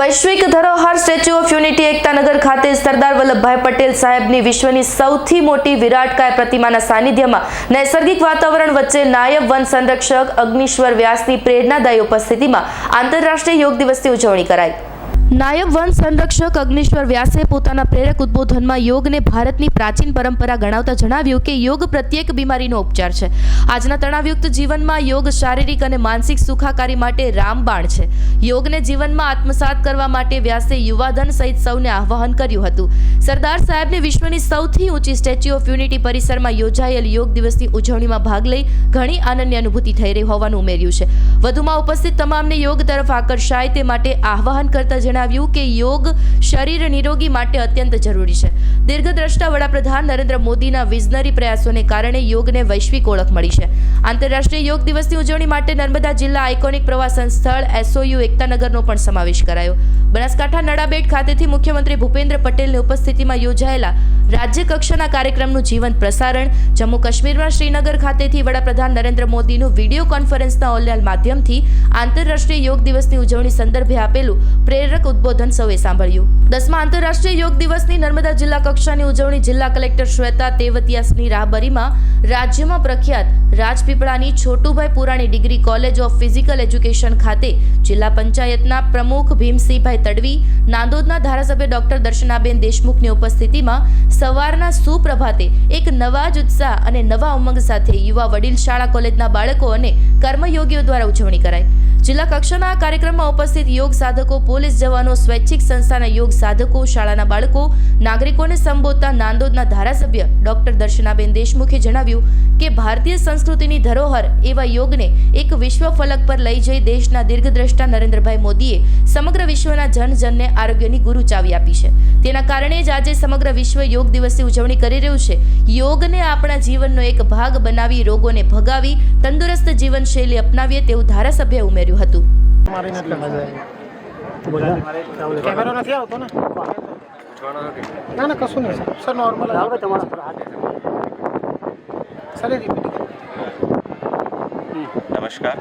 વૈશ્વિક ધરોહર statue of unity Ektanagar ખાતે સરદાર વલ્લભભાઈ પટેલ સાહેબની વિશ્વની સૌથી મોટી વિરાટકાય પ્રતિમાના સાનિધ્યમાં નૈસર્ગિક વાતાવરણ વચ્ચે નાયબ વન સંરક્ષક અગ્નિશ્વર વ્યાસની પ્રેરણાદાયી ઉપસ્થિતિમાં આંતરરાષ્ટ્રીય યોગ દિવસની ઉજવણી કરાઈ. નાયબ વન સંરક્ષક અગ્નિશ્વર વ્યાસે પોતાના પ્રેરક ઉદ્બોધનમાં યોગને ભારતની પ્રાચીન પરંપરા ગણાવતા જણાવ્યું કે યોગ પ્રત્યેક બીમારીનો ઉપચાર છે. આજના તણાવયુક્ત જીવનમાં યોગ શારીરિક અને માનસિક સુખાકારી માટે રામબાણ છે. યોગને જીવનમાં આત્મસાત કરવા માટે વ્યાસે યુવાધન સહિત સૌને આહ્વાન કર્યું હતું. સરદાર સાહેબને વિશ્વની સૌથી ઊંચી સ્ટેચ્યુ ઓફ યુનિટી પરિસરમાં યોજાયેલ યોગ દિવસની ઉજવણીમાં ભાગ લઈ ઘણી આનંદની અનુભૂતિ થઈ રહી હોવાનું ઉમેર્યું છે. વધુમાં ઉપસ્થિત તમામને યોગ તરફ આકર્ષાય તે માટે આહ્વાન કરતા જણાવ્યું કે યોગ શરીર નિરોગી માટે અત્યંત જરૂરી છે. દીર્ઘદ્રષ્ટા વડાપ્રધાન નરેન્દ્ર મોદીના વિઝનરી પ્રયાસોને કારણે યોગને વૈશ્વિક ઓળખ મળી છે. આંતરરાષ્ટ્રીય યોગ દિવસની ઉજવણી માટે નર્મદા જિલ્લા આઇકોનિક પ્રવાસન સ્થળ એસઓયુ એકતાનગરનો પણ સમાવેશ કરાયો. બનાસકાંઠા નડાબેટ ખાતેથી મુખ્યમંત્રી ભૂપેન્દ્ર પટેલની ઉપસ્થિતિમાં યોજાયેલા રાજ્ય કક્ષાના કાર્યક્રમનું જીવંત પ્રસારણ જમ્મુ કાશ્મીરમાં શ્રીનગર ખાતેથી વડાપ્રધાન નરેન્દ્ર મોદીનું વીડિયો કોન્ફરન્સના ઓનલાઈન માધ્યમથી આંતરરાષ્ટ્રીય યોગ દિવસની ઉજવણી સંદર્ભે આપેલું પ્રેરક ઉદ્બોધન સૌએ સાંભળ્યું. દસમા આંતરરાષ્ટ્રીય યોગ દિવસની નર્મદા જિલ્લા કક્ષાની ઉજવણી જિલ્લા કલેક્ટર શ્વેતા તેવતિયાસની રાહબરીમાં રાજ્યમાં પ્રખ્યાત રાજપીપળાની Chhotubhai Purani degree college of physical education ખાતે જિલ્લા પંચાયતના પ્રમુખ ભીમસિંહભાઈ તડવી, નાંદોદના ધારાસભ્ય ડોક્ટર દર્શનાબેન દેશમુખની ઉપસ્થિતિમાં સવારના સુપ્રભાતે એક નવા જ ઉત્સાહ અને નવા ઉમંગ સાથે યુવા વડીલ શાળા કોલેજના બાળકો અને કર્મયોગીઓ દ્વારા ઉજવણી કરાઈ. જિલ્લા કક્ષાના આ કાર્યક્રમમાં ઉપસ્થિત યોગ સાધકો, પોલીસ જવાનો સ્વૈચ્છિક સંસ્થાના યોગ સાધકો, શાળાના બાળકો, નાગરિકોને સંબોધતા નાંદોદના ધારાસભ્ય ડોક્ટર દર્શનાબેન દેશમુખે જણાવ્યું કે ભારતીય સંસ્કૃતિની ધરોહર એવા યોગને એક વિશ્વ ફલક પર લઈ જઈ દેશના દીર્ઘદ્રષ્ટા નરેન્દ્રભાઈ મોદીએ સમગ્ર વિશ્વના જનજનને આરોગ્યની ગુરુ ચાવી આપી છે. તેના કારણે જ આજે સમગ્ર વિશ્વ યોગ દિવસની ઉજવણી કરી રહ્યું છે. યોગને આપણા જીવનનો એક ભાગ બનાવી, રોગોને ભગાવી, તંદુરસ્ત જીવનશૈલી અપનાવીએ તેવું ધારાસભ્યએ ઉમેર્યું હતું. કેમેરો નથી આવતો ને ના ના કશું નહીં સર સર નોર્મલ આવે તમારા સર એ repeat કરો. नमस्कार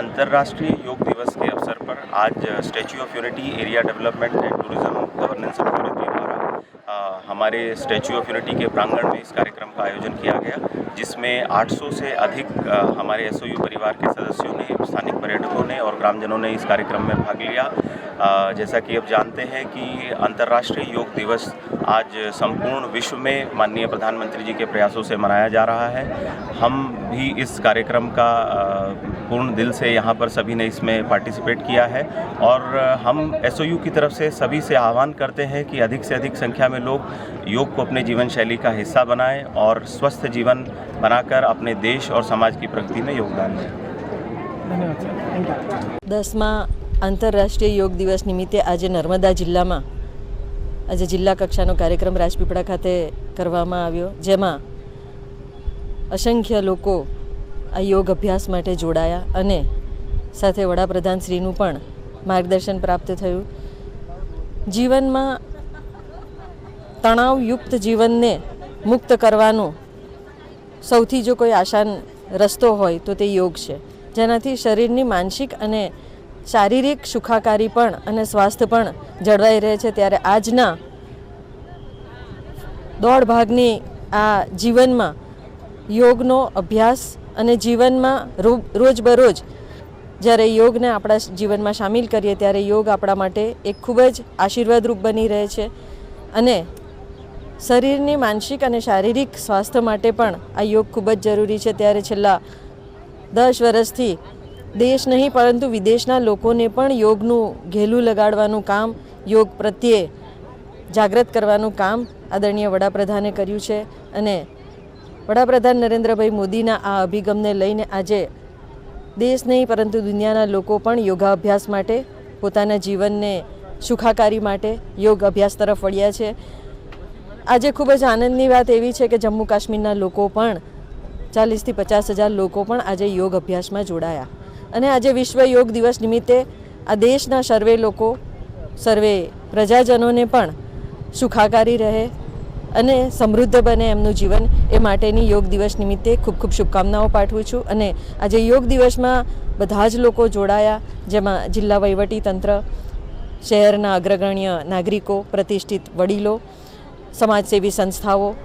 अंतर्राष्ट्रीय योग दिवस के अवसर पर आज Statue of Unity Area Development and Tourism Governance Authority uh, हमारे स्टैचू ऑफ़ यूनिटी के प्रांगण में इस कार्यक्रम का आयोजन किया गया जिसमें 800 से अधिक अ, हमारे एसओयू परिवार के सदस्यों ने स्थानिक पर्यटकों ने और ग्रामजनों ने इस कार्यक्रम में भाग लिया। अ, जैसा कि अब जानते हैं कि अंतर्राष्ट्रीय योग दिवस आज संपूर्ण विश्व में माननीय प्रधानमंत्री जी के प्रयासों से मनाया जा रहा है। हम भी इस कार्यक्रम का पूर्ण दिल से यहाँ पर सभी ने इसमें पार्टिसिपेट किया है और अ, हम एस की तरफ से सभी से आह्वान करते हैं कि अधिक से अधिक संख्या में लोग योग को अपने जीवन शैली का हिस्सा बनाएं और स्वस्थ जीवन बनाकर अपने देश और समाज की प्रगति में योगदान दें ધન્યવાદ સર થેન્ક યુ દસમા આંતરરાષ્ટ્રીય યોગ દિવસ નિમિત્તે આજે નર્મદા જિલ્લામાં આજે જિલ્લા કક્ષાનો કાર્યક્રમ રાજપીપળા ખાતે કરવામાં આવ્યો જેમાં અસંખ્ય લોકો આ યોગ અભ્યાસ માટે જોડાયા અને સાથે વડાપ્રધાનશ્રીનું પણ માર્ગદર્શન પ્રાપ્ત થયું. જીવનમાં તણાવયુક્ત જીવનને મુક્ત કરવાનું સૌથી જો કોઈ આસાન રસ્તો હોય તો તે યોગ છે. જેનાથી શરીરની માનસિક અને શારીરિક સુખાકારી પણ અને સ્વાસ્થ્ય પણ જળવાઈ રહે છે. ત્યારે આજના દોઢ ભાગની આ જીવનમાં યોગનો અભ્યાસ અને જીવનમાં રોજબરોજ જ્યારે યોગને આપણા જીવનમાં સામેલ કરીએ ત્યારે યોગ આપણા માટે એક ખૂબ જ આશીર્વાદરૂપ બની રહે છે. અને શરીરની માનસિક અને શારીરિક સ્વાસ્થ્ય માટે પણ આ યોગ ખૂબ જ જરૂરી છે. ત્યારે છેલ્લા દસ વર્ષથી દેશ નહીં, પરંતુ વિદેશના લોકોને પણ યોગનું ઘેલું લગાડવાનું કામ, યોગ પ્રત્યે જાગૃત કરવાનું કામ આદરણીય વડાપ્રધાને કર્યું છે. અને વડાપ્રધાન નરેન્દ્રભાઈ મોદીના આ અભિગમને લઈને આજે દેશ નહીં, પરંતુ દુનિયાના લોકો પણ યોગાભ્યાસ માટે, પોતાના જીવનને સુખાકારી માટે યોગ અભ્યાસ તરફ વળ્યા છે. આજે ખૂબ જ આનંદની વાત એવી છે કે જમ્મુ કાશ્મીરના લોકો પણ ચાલીસથી પચાસ હજાર લોકો પણ આજે યોગ અભ્યાસમાં જોડાયા. અને આજે વિશ્વ યોગ દિવસ નિમિત્તે આ દેશના સર્વે લોકો, સર્વે પ્રજાજનોને પણ સુખાકારી રહે અને સમૃદ્ધ બને એમનું જીવન. એ માટેની યોગ દિવસ નિમિત્તે ખૂબ ખૂબ શુભકામનાઓ પાઠવું છું. અને આજે યોગ દિવસમાં બધા જ લોકો જોડાયા, જેમાં જિલ્લા વહીવટી તંત્ર, શહેરના અગ્રગણ્ય નાગરિકો, પ્રતિષ્ઠિત વડીલો, સમાજસેવી સંસ્થાઓ,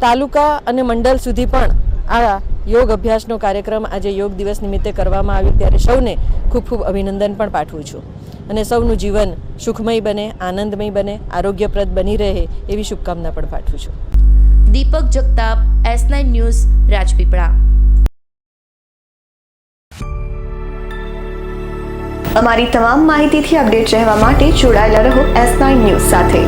તાલુકા અને મંડળ સુધી પણ આ યોગ અભ્યાસનો કાર્યક્રમ આજે યોગ દિવસ નિમિત્તે કરવામાં આવ્યો. ત્યારે સૌને ખૂબ ખૂબ અભિનંદન પણ પાઠવું છું. અને સૌનું જીવન સુખમય બને આનંદમય બને આરોગ્યપ્રદ બની રહે એવી શુભકામના પણ પાઠવું છું. Deepak Jagtap S nine news Rajpipla. અમારી તમામ માહિતીથી અપડેટ રહેવા માટે જોડાયેલા રહો એસ નાઇન ન્યૂઝ સાથે.